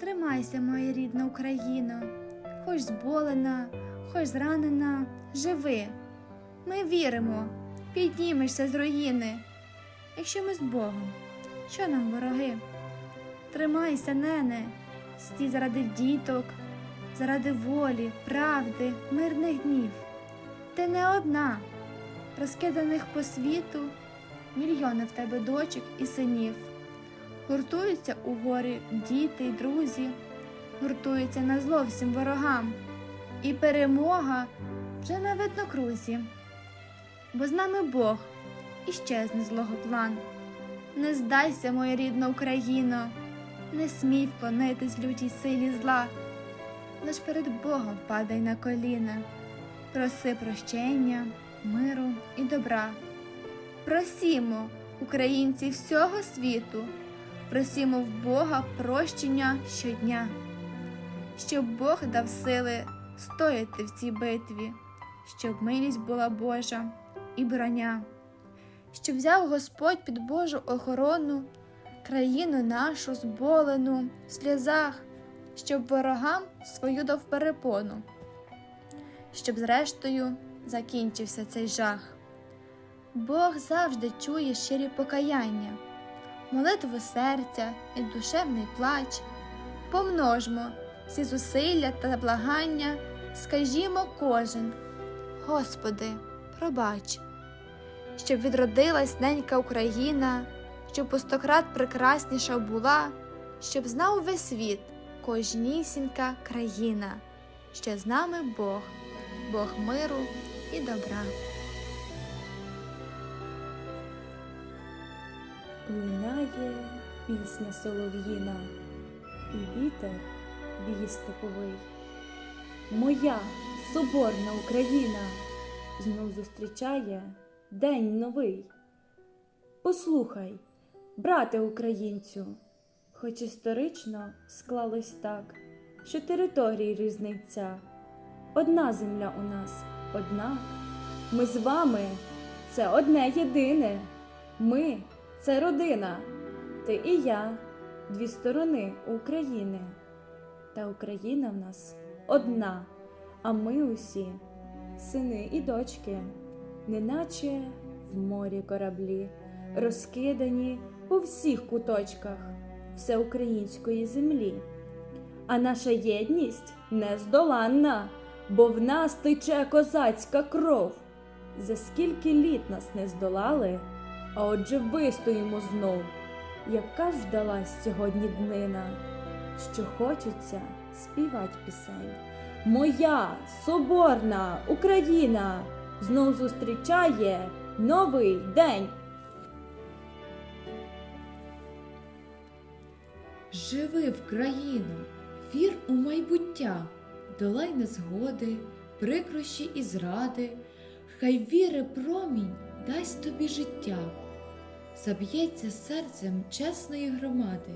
Тримайся, моя рідна Україно, хоч зболена, хоч зранена, живи. Ми віримо, піднімешся з руїни. Якщо ми з Богом, що нам вороги? Тримайся, нене, стій заради діток, заради волі, правди, мирних днів. Ти не одна, розкиданих по світу, мільйони в тебе дочок і синів. Гуртуються у горі діти й друзі, гуртуються на зло всім ворогам, і перемога вже на виднокрузі. Бо з нами Бог і щезне злого план. Не здайся, моя рідна Україно, не смій вклонитись лютій силі зла, лиш перед Богом падай на коліна, проси прощення, миру і добра. Просімо, українці всього світу, просімо в Бога прощення щодня, щоб Бог дав сили стояти в цій битві, щоб милість була Божа і броня, щоб взяв Господь під Божу охорону країну нашу зболену в сльозах, щоб ворогам свою дав перепону, щоб зрештою закінчився цей жах. Бог завжди чує щирі покаяння, молитву серця і душевний плач. Помножмо всі зусилля та благання, скажімо кожен, Господи, пробач, щоб відродилась ненька Україна, щоб по стократ прекрасніша була, щоб знав весь світ, кожнісінька країна, що з нами Бог, Бог миру і добра. Лунає пісня солов'їна, і вітер віє степовий. Моя соборна Україна знов зустрічає день новий. Послухай, брате українцю, хоч історично склалось так, що території різниця. Одна земля у нас, однак ми з вами це одне єдине. Ми це родина, ти і я, дві сторони України. Та Україна в нас одна, а ми усі сини і дочки, неначе в морі кораблі, розкидані по всіх куточках всеукраїнської землі. А наша єдність нездоланна, бо в нас тече козацька кров. За скільки літ нас не здолали, а отже вистоїмо знов. Яка ж вдалась сьогодні днина, що хочеться співать пісень. Моя соборна Україна знов зустрічає новий день. Живи в країну, вір у майбуття, долай незгоди, прикрощі і зради, хай віри промінь дасть тобі життя, заб'ється серцем чесної громади.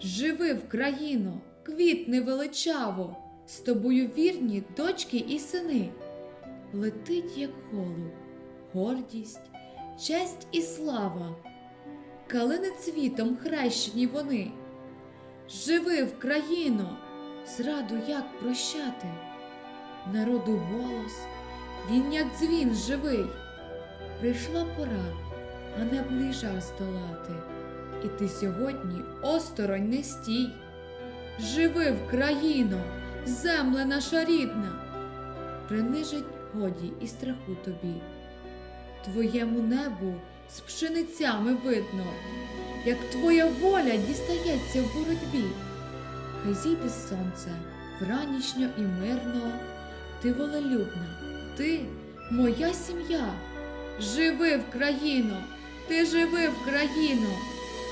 Живи в країно, квітни величаво, з тобою вірні дочки і сини. Летить, як голуб, гордість, честь і слава калини цвітом хрещені вони. Живи в країно, зраду як прощати, народу голос, він як дзвін живий. Прийшла пора ганебний жах здолати, і ти сьогодні осторонь не стій. Живи в країно, земле наша рідна, принижить годі і страху тобі. Твоєму небу з пшеницями видно, як твоя воля дістається в боротьбі. Хай зійде сонце вранішньо і мирно, ти волелюбна, ти моя сім'я. Живи в країно, ти живи в країно,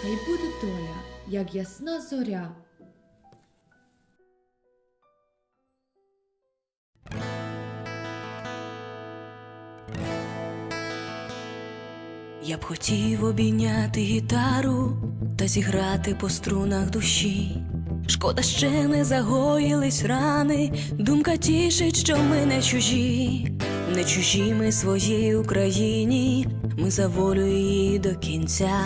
хай буде доля, як ясна зоря. Я б хотів обійняти гітару та зіграти по струнах душі. Шкода, ще не загоїлись рани, думка тішить, що ми не чужі, не чужі ми своїй Україні, ми за волю її до кінця.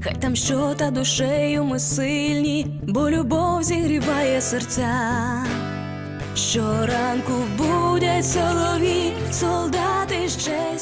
хай там що та душею ми сильні, бо любов зігріває серця. Щоранку будять солові, солдати ще